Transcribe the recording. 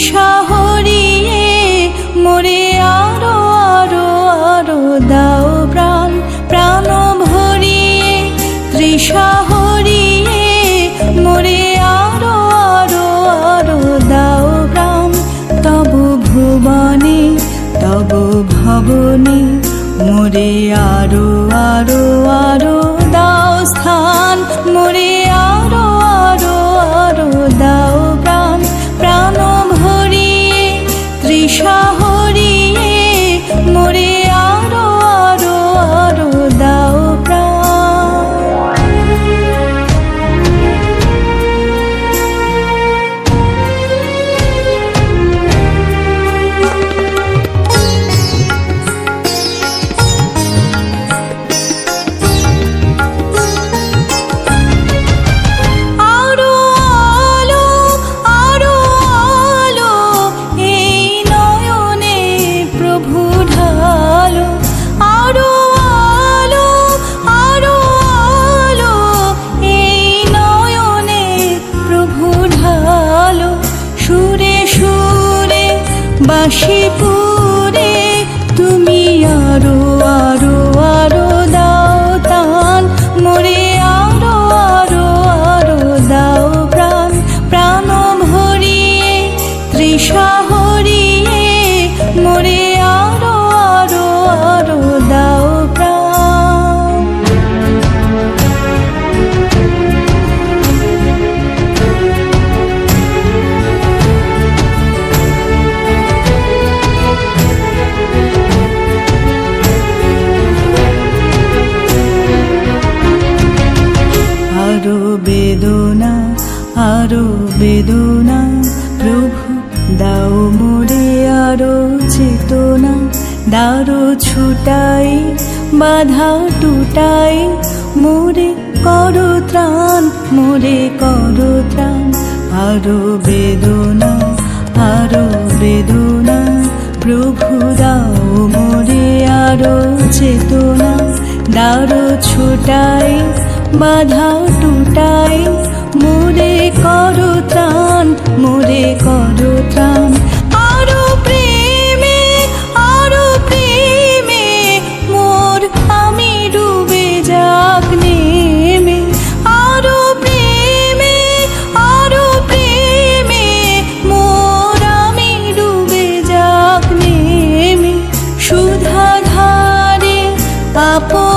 তৃষা হরিয়ে মোরে আরও আরও আরও দাও প্রাণ। প্রাণ ভরিয়ে তৃষা মোরে আরও আরও আরও দাও প্রাণ। তব ভুবনে, তব ভবনে মোরে আরও আরও আরও দাও স্থান। মোরে 是不 আরও বেদনা আরও বেদনা, প্রভু দাও মোরে আরও চেতনা, দারো ছুটাই, বাধা টুটাই, মোরে করো ত্রাণ, মোরে করো ত্রাণ, আরও বেদনা আরও বেদনা, প্রভু দাও মোরে আরও চেতনা। দারো ছুটাই, বাধা টুটাই। মোরে করো ত্রাণ মোরে করো ত্রাণ। আরও প্রেমে আরও প্রেমে, মোর আমি ডুবে যাক নেমে। আরও প্রেমে আরও প্রেমে, মোর আমি ডুবে যাক নেমে। সুধা ধারে আপন